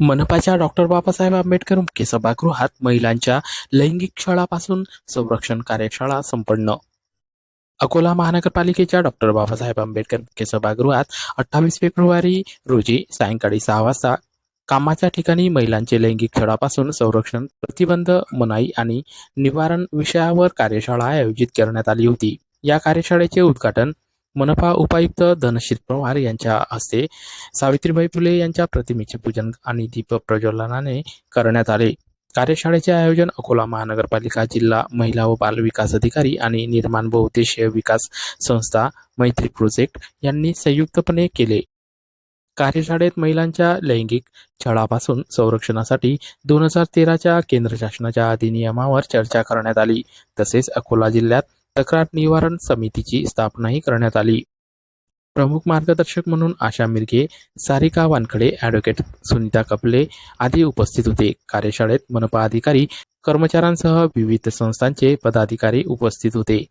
मनपाच्या डॉक्टर बाबासाहेब आंबेडकर मुख्य सभागृहात महिलांच्या लैंगिक छळापासून संरक्षण कार्यशाळा संपन्न. अकोला महानगरपालिकेच्या डॉक्टर बाबासाहेब आंबेडकर मुख्य सभागृहात अठ्ठावीस फेब्रुवारी रोजी सायंकाळी सहा वाजता कामाच्या ठिकाणी महिलांचे लैंगिक छळापासून संरक्षण प्रतिबंध मनाई आणि निवारण विषयावर कार्यशाळा आयोजित करण्यात आली होती. या कार्यशाळेचे उद्घाटन मनपा उपायुक्त धनश्री पवार यांच्या हस्ते सावित्रीबाई फुले यांच्या प्रतिमेचे पूजन आणि दीप प्रज्वलनाने करण्यात आले. कार्यशाळेचे आयोजन अकोला महानगरपालिका जिल्हा महिला व बाल विकास अधिकारी आणि निर्माण बहुउद्देशीय विकास संस्था मैत्री प्रोजेक्ट यांनी संयुक्तपणे केले. कार्यशाळेत महिलांच्या लैंगिक छळापासून संरक्षणासाठी दोन हजार तेराच्या केंद्र शासनाच्या अधिनियमावर चर्चा करण्यात आली. तसेच अकोला जिल्ह्यात तक्रार निवारण समितीची स्थापनाही करण्यात आली. प्रमुख मार्गदर्शक म्हणून आशा मिरगे सारिका वानखडे ॲडव्होकेट सुनीता कपले आदी उपस्थित होते. कार्यशाळेत मनपा अधिकारी कर्मचाऱ्यांसह विविध संस्थांचे पदाधिकारी उपस्थित होते.